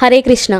హరే కృష్ణ.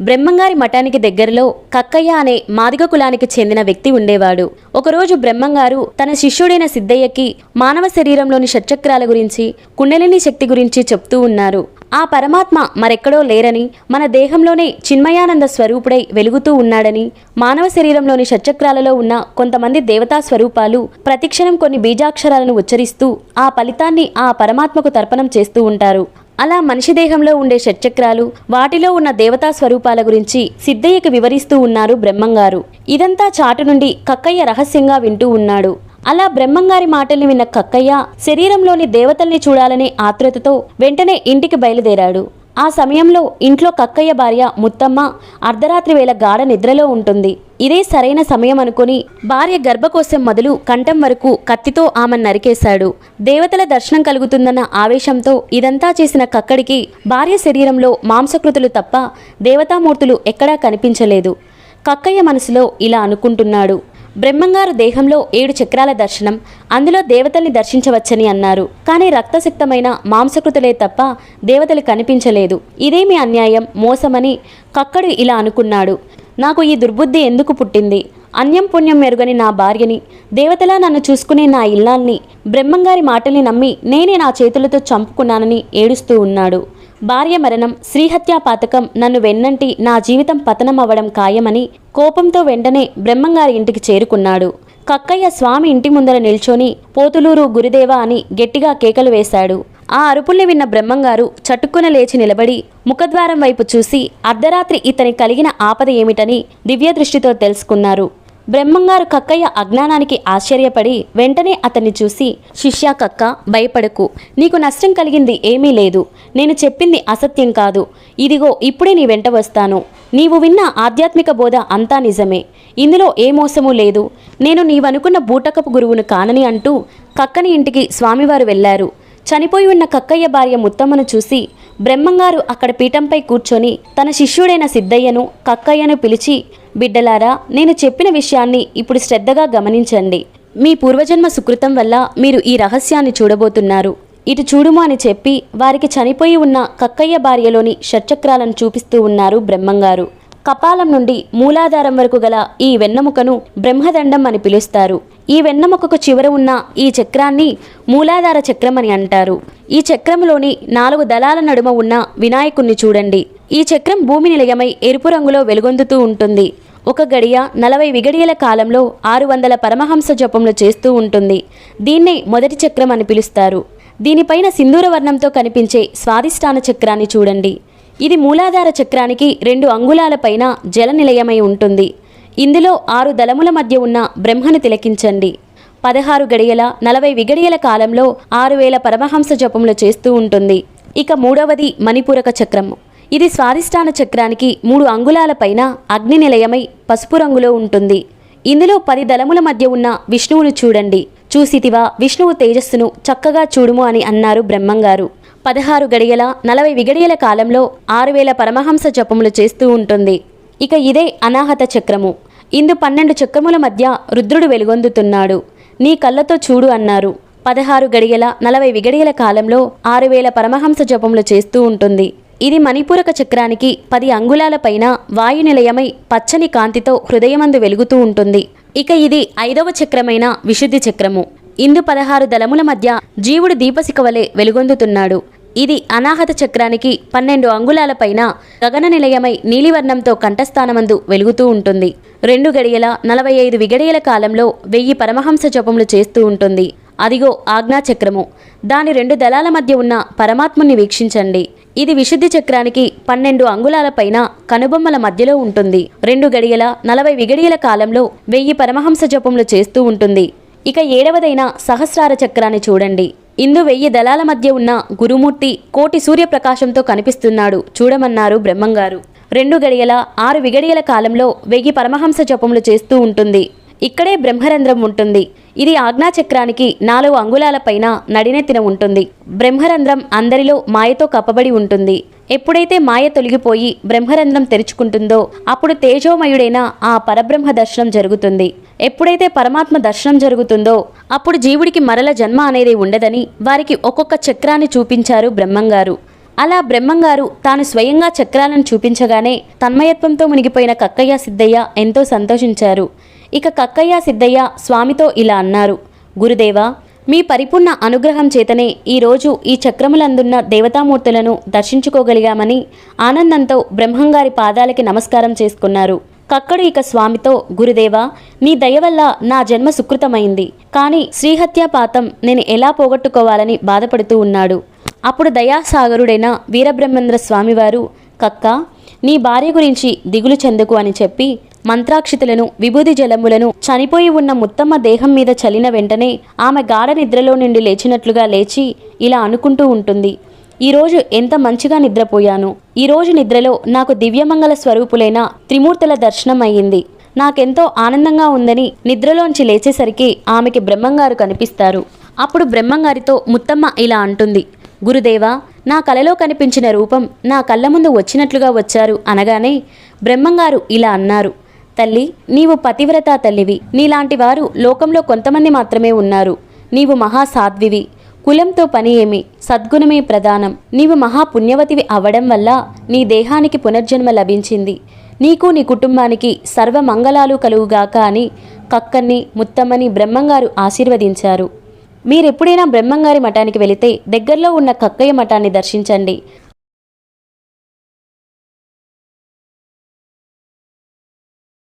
బ్రహ్మంగారి మఠానికి దగ్గరలో కక్కయ్య అనే మాదిగ కులానికి చెందిన వ్యక్తి ఉండేవాడు. ఒకరోజు బ్రహ్మంగారు తన శిష్యుడైన సిద్ధయ్యకి మానవ శరీరంలోని షట్చక్రాల గురించి కుండలిని శక్తి గురించి చెప్తూ ఉన్నారు. ఆ పరమాత్మ మరెక్కడో లేరని మన దేహంలోనే చిన్మయానంద స్వరూపుడై వెలుగుతూ ఉన్నాడని మానవ శరీరంలోని షట్చక్రాలలో ఉన్న కొంతమంది దేవతా స్వరూపాలు ప్రతిక్షణం కొన్ని బీజాక్షరాలను ఉచ్చరిస్తూ ఆ ఫలితాన్ని ఆ పరమాత్మకు తర్పణం చేస్తూ ఉంటారు. అలా మనిషి దేహంలో ఉండే షట్చక్రాలు వాటిలో ఉన్న దేవతా స్వరూపాల గురించి సిద్ధయ్యకి వివరిస్తూ ఉన్నారు బ్రహ్మంగారు. ఇదంతా చాటు నుండి కక్కయ్య రహస్యంగా వింటూ ఉన్నాడు. అలా బ్రహ్మంగారి మాటల్ని విన్న కక్కయ్య శరీరంలోని దేవతల్ని చూడాలనే ఆతృతతో వెంటనే ఇంటికి బయలుదేరాడు. ఆ సమయంలో ఇంట్లో కక్కయ్య భార్య ముత్తమ్మ అర్ధరాత్రి వేళ గాఢ నిద్రలో ఉంటుంది. ఇదే సరైన సమయం అనుకుని భార్య గర్భకోశం మొదలు కంఠం వరకు కత్తితో ఆమెను నరికేశాడు. దేవతల దర్శనం కలుగుతుందన్న ఆవేశంతో ఇదంతా చేసిన కక్కడికి భార్య శరీరంలో మాంసకృతులు తప్ప దేవతామూర్తులు ఎక్కడా కనిపించలేదు. కక్కయ్య మనసులో ఇలా అనుకుంటున్నాడు. బ్రహ్మంగారు దేహంలో ఏడు చక్రాల దర్శనం. అందులో దేవతల్ని దర్శించవచ్చని అన్నారు. కానీ రక్తసిక్తమైన మాంసకృతులే తప్ప దేవతలు కనిపించలేదు. ఇదేమి అన్యాయం మోసమని కక్కడు ఇలా అనుకున్నాడు. నాకు ఈ దుర్బుద్ధి ఎందుకు పుట్టింది? అన్యం పుణ్యం మెరుగని నా భార్యని దేవతలా నన్ను చూసుకునే నా ఇల్లాల్ని బ్రహ్మంగారి మాటల్ని నమ్మి నేనే నా చేతులతో చంపుకున్నానని ఏడుస్తూ ఉన్నాడు. భార్య మరణం శ్రీహత్యా పాతకం నన్ను వెన్నంటి నా జీవితం పతనమవ్వడం ఖాయమని కోపంతో వెంటనే బ్రహ్మంగారి ఇంటికి చేరుకున్నాడు. కక్కయ్య స్వామి ఇంటి ముందర నిల్చొని పోతులూరు గురుదేవా అని గట్టిగా కేకలు వేశాడు. ఆ అరుపుల్ని విన్న బ్రహ్మంగారు చటుక్కున లేచి నిలబడి ముఖద్వారం వైపు చూసి అర్ధరాత్రి ఇతని కలిగిన ఆపద ఏమిటని దివ్య దృష్టితో తెలుసుకున్నారు. బ్రహ్మంగారు కక్కయ్య అజ్ఞానానికి ఆశ్చర్యపడి వెంటనే అతన్ని చూసి శిష్యా కక్క భయపడకు. నీకు నష్టం కలిగింది ఏమీ లేదు. నేను చెప్పింది అసత్యం కాదు. ఇదిగో ఇప్పుడే నీ వెంట వస్తాను. నీవు విన్న ఆధ్యాత్మిక బోధ అంతా నిజమే. ఇందులో ఏ మోసమూ లేదు. నేను నీవనుకున్న బూటకపు గురువును కానని అంటూ కక్కని ఇంటికి స్వామివారు వెళ్ళారు చనిపోయి ఉన్న కక్కయ్య భార్య ముత్తమ్మను చూసి బ్రహ్మంగారు అక్కడ పీఠంపై కూర్చొని తన శిష్యుడైన సిద్ధయ్యను కక్కయ్యను పిలిచి బిడ్డలారా నేను చెప్పిన విషయాన్ని ఇప్పుడు శ్రద్ధగా గమనించండి. మీ పూర్వజన్మ సుకృతం వల్ల మీరు ఈ రహస్యాన్ని చూడబోతున్నారు. ఇటు చూడుము అని చెప్పి వారికి చనిపోయి ఉన్న కక్కయ్య భార్యలోని షట్చక్రాలను చూపిస్తూ ఉన్నారు బ్రహ్మంగారు. కపాలం నుండి మూలాధారం వరకు గల ఈ వెన్నముకను బ్రహ్మదండం అని పిలుస్తారు. ఈ వెన్నముకకు చివర ఉన్న ఈ చక్రాన్ని మూలాధార చక్రం అని అంటారు. ఈ చక్రంలోని నాలుగు దళాల నడుమ ఉన్న వినాయకుణ్ణి చూడండి. ఈ చక్రం భూమి నిలయమై ఎరుపు రంగులో వెలుగొందుతూ ఉంటుంది. ఒక గడియ నలభై విగడియల కాలంలో ఆరు వందల పరమహంస జపములు చేస్తూ ఉంటుంది. దీన్నే మొదటి చక్రం అని పిలుస్తారు. దీనిపైన సింధూర వర్ణంతో కనిపించే స్వాదిష్టాన చక్రాన్ని చూడండి. ఇది మూలాధార చక్రానికి రెండు అంగుళాల పైన జల నిలయమై ఉంటుంది. ఇందులో ఆరు దళముల మధ్య ఉన్న బ్రహ్మను తిలకించండి. పదహారు గడియల నలభై విగడియల కాలంలో ఆరు వేల పరమహంస జపములు చేస్తూ ఉంటుంది. ఇక మూడవది మణిపూరక చక్రము. ఇది స్వాధిష్టాన చక్రానికి మూడు అంగుళాల పైన అగ్ని నిలయమై పసుపు రంగులో ఉంటుంది. ఇందులో పది దళముల మధ్య ఉన్న విష్ణువును చూడండి. చూసితివా విష్ణువు తేజస్సును చక్కగా చూడుము అని అన్నారు బ్రహ్మంగారు. పదహారు గడియల నలభై విగడియల కాలంలో ఆరు వేల పరమహంస జపములు చేస్తూ ఉంటుంది. ఇక ఇదే అనాహత చక్రము. ఇందు పన్నెండు చక్రముల మధ్య రుద్రుడు వెలుగొందుతున్నాడు. నీ కళ్ళతో చూడు అన్నారు. పదహారు గడియల నలభై విగడియల కాలంలో ఆరు వేల పరమహంస జపములు చేస్తూ ఉంటుంది. ఇది మణిపూరక చక్రానికి పది అంగుళాల పైన వాయు నిలయమై పచ్చని కాంతితో హృదయమందు వెలుగుతూ ఉంటుంది. ఇక ఇది ఐదవ చక్రమైన విశుద్ధి చక్రము. ఇందు పదహారు దళముల మధ్య జీవుడు దీపశిక వలె వెలుగొందుతున్నాడు. ఇది అనాహత చక్రానికి పన్నెండు అంగుళాల పైన గగన నిలయమై నీలివర్ణంతో కంఠస్థానమందు వెలుగుతూ ఉంటుంది. రెండు గడియల నలభై ఐదు విగడియల కాలంలో వెయ్యి పరమహంస జపములు చేస్తూ ఉంటుంది. అదిగో ఆజ్ఞాచక్రము. దాని రెండు దళాల మధ్య ఉన్న పరమాత్ముని వీక్షించండి. ఇది విశుద్ధి చక్రానికి పన్నెండు అంగుళాల పైన కనుబొమ్మల మధ్యలో ఉంటుంది. రెండు గడియల నలభై విగడియల కాలంలో వెయ్యి పరమహంస జపములు చేస్తూ ఉంటుంది. ఇక ఏడవదైన సహస్రార చక్రాన్ని చూడండి. ఇందు వెయ్యి దళాల మధ్య ఉన్న గురుమూర్తి కోటి సూర్యప్రకాశంతో కనిపిస్తున్నాడు. చూడమన్నారు బ్రహ్మంగారు. రెండు గడియల ఆరు విగడియల కాలంలో వెయ్యి పరమహంస జపములు చేస్తూ ఉంటుంది. ఇక్కడే బ్రహ్మరంధ్రం ఉంటుంది. ఇది ఆజ్ఞాచక్రానికి నాలుగు అంగుళాల పైన నడినెత్తిన ఉంటుంది. బ్రహ్మరంధ్రం అందరిలో మాయతో కప్పబడి ఉంటుంది. ఎప్పుడైతే మాయ తొలగిపోయి బ్రహ్మరంధ్రం తెరుచుకుంటుందో అప్పుడు తేజోమయుడైన ఆ పరబ్రహ్మ దర్శనం జరుగుతుంది. ఎప్పుడైతే పరమాత్మ దర్శనం జరుగుతుందో అప్పుడు జీవుడికి మరల జన్మ అనేది ఉండదని వారికి ఒక్కొక్క చక్రాన్ని చూపించారు బ్రహ్మంగారు. అలా బ్రహ్మంగారు తాను స్వయంగా చక్రాలను చూపించగానే తన్మయత్వంతో మునిగిపోయిన కక్కయ్య సిద్ధయ్య ఎంతో సంతోషించారు. ఇక కక్కయ్య సిద్ధయ్య స్వామితో ఇలా అన్నారు. గురుదేవా మీ పరిపూర్ణ అనుగ్రహం చేతనే ఈరోజు ఈ చక్రములందున్న దేవతామూర్తులను దర్శించుకోగలిగామని ఆనందంతో బ్రహ్మంగారి పాదాలకి నమస్కారం చేసుకున్నారు. కక్కడు ఇక స్వామితో గురుదేవా నీ దయ వల్ల నా జన్మ సుకృతమైంది. కానీ శ్రీహత్యాపాతం నేను ఎలా పోగొట్టుకోవాలని బాధపడుతూ ఉన్నాడు. అప్పుడు దయాసాగరుడైన వీరబ్రహ్మేంద్ర స్వామివారు కక్క నీ భార్య గురించి దిగులు చెందుకు అని చెప్పి మంత్రాక్షితులను విభూది జలములను చనిపోయి ఉన్న ముత్తమ్మ దేహం మీద చలిన వెంటనే ఆమె గాఢ నిద్రలో నుండి లేచినట్లుగా లేచి ఇలా అనుకుంటూ ఉంటుంది. ఈరోజు ఎంత మంచిగా నిద్రపోయాను. ఈరోజు నిద్రలో నాకు దివ్యమంగళ స్వరూపులైన త్రిమూర్తుల దర్శనం అయ్యింది. నాకెంతో ఆనందంగా ఉందని నిద్రలోంచి లేచేసరికి ఆమెకి బ్రహ్మంగారు కనిపిస్తారు. అప్పుడు బ్రహ్మంగారితో ముత్తమ్మ ఇలా అంటుంది. గురుదేవా నా కలలో కనిపించిన రూపం నా కళ్ళ ముందు వచ్చినట్లుగా వచ్చారు అనగానే బ్రహ్మంగారు ఇలా అన్నారు. తల్లి నీవు పతివ్రత తల్లివి. నీలాంటి వారు లోకంలో కొంతమంది మాత్రమే ఉన్నారు. నీవు మహాసాధ్వివి. కులంతో పని ఏమి సద్గుణమే ప్రధానం. నీవు మహాపుణ్యవతివి అవ్వడం వల్ల నీ దేహానికి పునర్జన్మ లభించింది. నీకు నీ కుటుంబానికి సర్వమంగళాలు కలుగుగాక అని కక్కన్ని ముత్తమ్మని బ్రహ్మంగారు ఆశీర్వదించారు. మీరెప్పుడైనా బ్రహ్మంగారి మఠానికి వెళితే దగ్గరలో ఉన్న కక్కయ్య మఠాన్ని దర్శించండి.